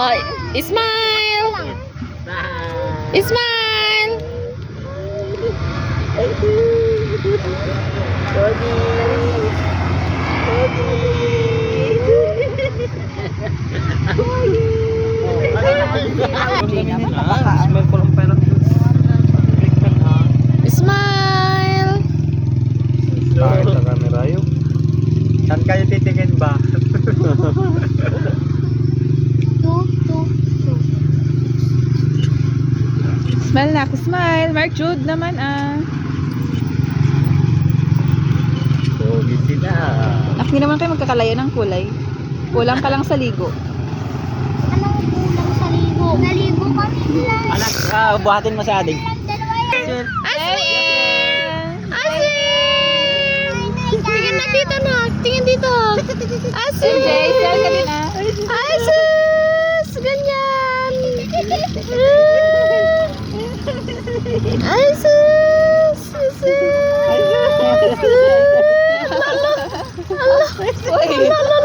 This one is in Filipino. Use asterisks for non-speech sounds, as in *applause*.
Oh, Ismail. Ismail. Ismail. Bakit ang kamera yun? Saan kayo titingin ba? *laughs* Smile na ako, smile. Mark Jude naman ah. Pogi sila. Nak, hindi naman kayo magkakalayo ng kulay. Kulang ka lang sa ligo. Anong kulang sa ligo? Naligo kami lang. Anak, ah, buhatin mo sa yan. Aswin! Aswin! Tingin na dito na. Tingin dito. Aswin! MJ, smile ka din ah. Asus! Ay, sus! Sus! Sus! Sus! Sus!